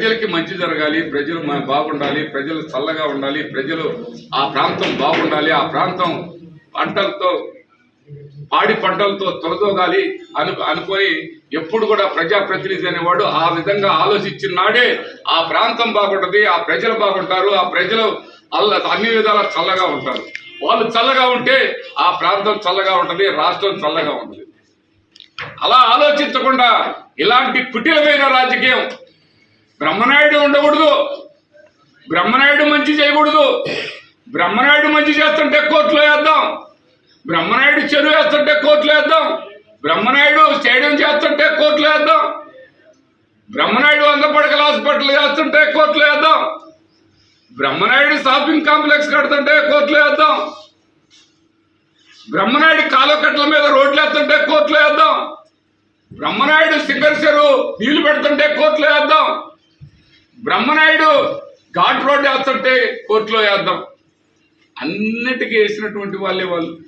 ప్రజలకి మంచి జరగాలి ప్రజలు బాగుండాలి ప్రజలు చల్లగా ఉండాలి ప్రజలు ఆ ప్రాంతం బాగుండాలి ఆ ప్రాంతం పంటలతో పాడి పంటలతో తొలదోగాలి అను అనుకొని ఎప్పుడు కూడా ప్రజాప్రతినిధి అనేవాడు ఆ విధంగా ఆలోచించినాడే ఆ ప్రాంతం బాగుంటది ఆ ప్రజలు బాగుంటారు ఆ ప్రజలు అల్ల అన్ని విధాలా చల్లగా ఉంటారు. వాళ్ళు చల్లగా ఉంటే ఆ ప్రాంతం చల్లగా ఉంటుంది రాష్ట్రం చల్లగా ఉంటుంది. అలా ఆలోచించకుండా ఇలాంటి కుటిలమైన రాజకీయం బ్రహ్మనాయుడు ఉండకూడదు. బ్రహ్మనాయుడు మంచి చేయకూడదు. బ్రహ్మనాయుడు మంచి చేస్తుంటే కోర్టులో వేద్దాం. బ్రహ్మనాయుడు చెరువు వేస్తుంటే కోర్టులో వేద్దాం. బ్రహ్మనాయుడు స్టేడియం చేస్తుంటే కోర్టులో వేద్దాం. బ్రహ్మనాయుడు వంద పడకల హాస్పిటల్ చేస్తుంటే కోర్టులో వేద్దాం. బ్రహ్మనాయుడు షాపింగ్ కాంప్లెక్స్ కడుతుంటే కోర్టులో వేద్దాం. బ్రహ్మనాయుడు కాలకట్ల మీద రోడ్లు వేస్తుంటే కోర్టులో వేద్దాం. బ్రహ్మనాయుడు సింగర్ చెరువు నీళ్ళు పెడుతుంటే కోర్టులో వేద్దాం. బ్రహ్మనాయుడు ఘాట్ రోడ్ వేస్తుంటే కోర్టులో వేద్దాం. అన్నిటికీ వేసినటువంటి వాళ్ళే వాళ్ళు.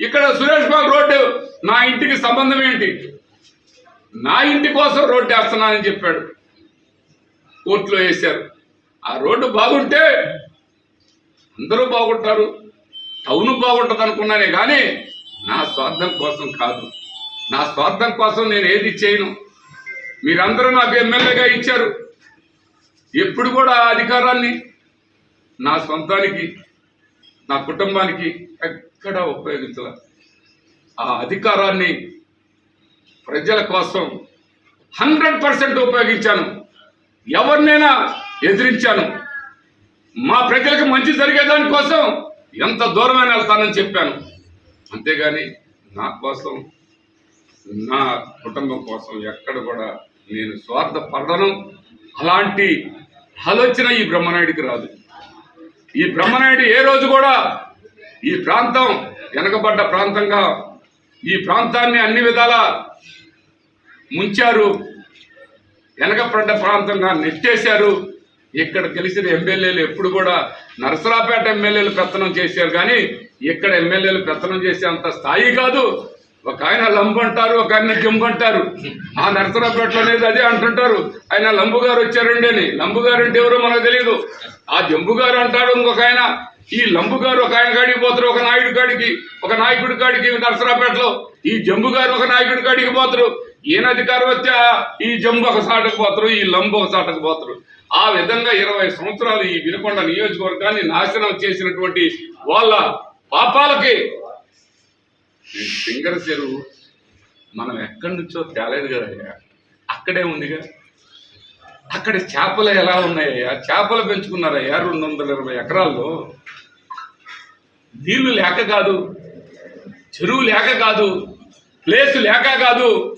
ఇక్కడ సురేష్ బాబు రోడ్డు నా ఇంటికి సంబంధం ఏంటి? నా ఇంటి కోసం రోడ్డు వేస్తున్నానని చెప్పాడు. కోర్టులో వేశారు. ఆ రోడ్డు బాగుంటే అందరూ బాగుంటారు టౌన్ బాగుంటుంది అనుకున్నానే కానీ నా స్వార్థం కోసం కాదు. నా స్వార్థం కోసం నేను ఏది చేయను. మీరందరూ నాకు ఎమ్మెల్యేగా ఇచ్చారు. ఎప్పుడు కూడా అధికారాన్ని నా సొంతానికి నా కుటుంబానికి ఎక్కడ ఉపయోగించాల. ఆ అధికారాన్ని ప్రజల కోసం హండ్రెడ్ పర్సెంట్ ఉపయోగించాను. ఎవరినైనా ఎదిరించాను. మా ప్రజలకు మంచి జరిగేదాని కోసం ఎంత దూరమైన వెళ్తానని చెప్పాను. అంతేగాని నా కోసం నా కుటుంబం కోసం ఎక్కడ కూడా నేను స్వార్థపడడం అలాంటి ఆలోచన ఈ బ్రహ్మనాయుడికి రాదు. ఈ బ్రహ్మనాయుడు ఏ రోజు కూడా ఈ ప్రాంతం వెనకబడ్డ ప్రాంతంగా ఈ ప్రాంతాన్ని అన్ని విధాల ముంచారు వెనకబడ్డ ప్రాంతంగా నెట్టేశారు. ఇక్కడ తెలిసిన ఎమ్మెల్యేలు ఎప్పుడు కూడా నరసరాపేట ఎమ్మెల్యేలు పెత్తనం చేశారు. కానీ ఇక్కడ ఎమ్మెల్యేలు పెత్తనం చేసేంత స్థాయి కాదు. ఒక ఆయన లంబు అంటారు ఒక ఆయన జంబు అంటారు. ఆ నరసరాపేటలో అనేది అదే అంటుంటారు. ఆయన లంబు గారు వచ్చారండి అని. లంబు గారు అంటే ఎవరో మనకు తెలియదు. ఆ జంబు గారు అంటాడు ఇంకొక ఆయన ఈ లంబు గారు ఒక ఆయన కాడికి పోతారు ఒక నాయుడు కాడికి ఒక నాయకుడి కాడికి నరసరాపేటలో ఈ జంబు గారు ఒక నాయకుడి కాడికి పోతారు. ఈయన అధికారం వచ్చా ఈ జంబు ఒక సాటకు పోతారు ఈ లంబు ఒక సాటకు పోతారు. ఆ విధంగా ఇరవై సంవత్సరాలు ఈ వినుకొండ నియోజకవర్గాన్ని నాశనం చేసినటువంటి వాళ్ళ పాపాలకి ఈ సింగర్ చెరువు మనం ఎక్కడి నుంచో తేలేదు కదయ్యా. అక్కడే ఉందిగా. అక్కడ చేపలు ఎలా ఉన్నాయ్యా చేపలు పెంచుకున్నారయ్యా రెండు వందల ఇరవై ఎకరాల్లో. నీళ్ళు లేక కాదు చెరువు లేక కాదు ప్లేస్ లేక కాదు.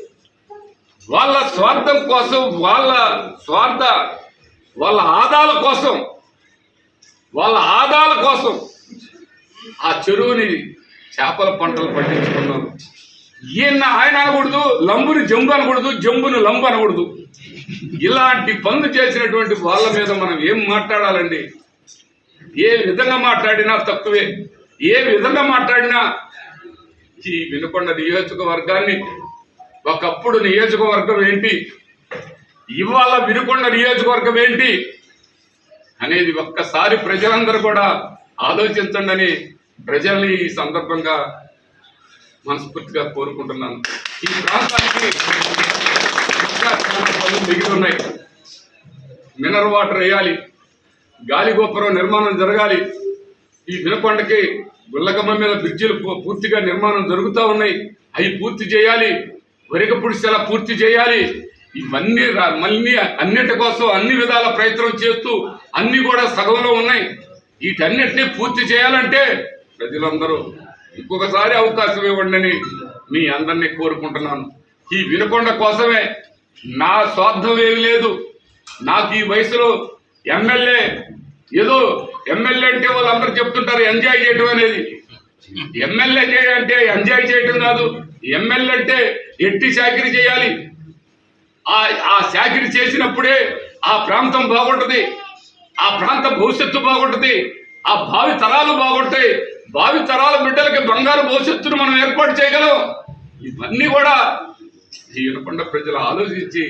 వాళ్ళ స్వార్థం కోసం వాళ్ళ స్వార్థ వాళ్ళ ఆదాల కోసం వాళ్ళ ఆదాల కోసం ఆ చెరువుని చేపల పంటలు పండించుకున్నారు ఈయన ఆయన అనకూడదు లంబుని జంబు అనకూడదు జంబుని లంబు అనకూడదు. ఇలాంటి పనులు చేసినటువంటి వాళ్ళ మీద మనం ఏం మాట్లాడాలండి? ఏ విధంగా మాట్లాడినా తక్కువే. ఏ విధంగా మాట్లాడినా ఈ వినుకొండ నియోజకవర్గాన్ని ఒకప్పుడు నియోజకవర్గం ఏంటి? ఇవాళ వినుకొండ నియోజకవర్గం ఏంటి? అనేది ఒక్కసారి ప్రజలందరూ కూడా ఆలోచించండి ప్రజల్ని ఈ సందర్భంగా మనస్ఫూర్తిగా కోరుకుంటున్నాను. ఈ ప్రాంతానికి పనులు మిగిలి ఉన్నాయి. మినరల్ వాటర్ వేయాలి. గాలి గోపురం నిర్మాణం జరగాలి. ఈ వినకొండకి గుల్లకమ్మ మీద బ్రిడ్జిలు పూర్తిగా నిర్మాణం జరుగుతూ ఉన్నాయి. అవి పూర్తి చేయాలి. వరికపుడిసెల పూర్తి చేయాలి. ఇవన్నీ మళ్ళీ అన్నిటి కోసం అన్ని విధాల ప్రయత్నం చేస్తూ అన్నీ కూడా సగంలో ఉన్నాయి. వీటన్నిటిని పూర్తి చేయాలంటే ప్రజలందరూ ఇంకొకసారి అవకాశం ఇవ్వండి మీ అందరినీ కోరుకుంటున్నాను. ఈ వినకొండ కోసమే నా స్వార్థం ఏమి లేదు. నాకు ఈ వయసులో ఎమ్మెల్యే ఏదో ఎమ్మెల్యే అంటే వాళ్ళందరూ చెప్తుంటారు ఎంజాయ్ చేయటం అనేది. ఎమ్మెల్యే చేయాలంటే ఎంజాయ్ చేయటం కాదు. ఎమ్మెల్యే అంటే ఎట్టి చాకరీ చేయాలి. ఆ ఆ చాకరీ చేసినప్పుడే ఆ ప్రాంతం బాగుంటుంది. ఆ ప్రాంత భవిష్యత్తు బాగుంటుంది. ఆ భావి తరాలు బాగుంటాయి. భావి తరాల బిడ్డలకి బంగారు భవిష్యత్తును మనం ఏర్పాటు చేయగలం. ఇవన్నీ కూడా ఈ ప్రజలు ఆలోచించి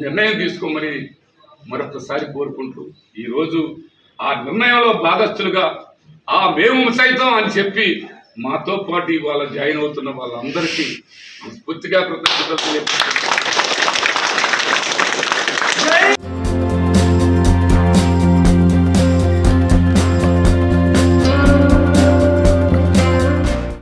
నిర్ణయం తీసుకోమని మరొకసారి కోరుకుంటూ ఈరోజు ఆ నిర్ణయంలో భాగస్థులుగా ఆ మేము సైతం అని చెప్పి మాతో పాటు ఇవాళ జాయిన్ అవుతున్న వాళ్ళందరికీ స్ఫూర్తిగా కృతజ్ఞతలు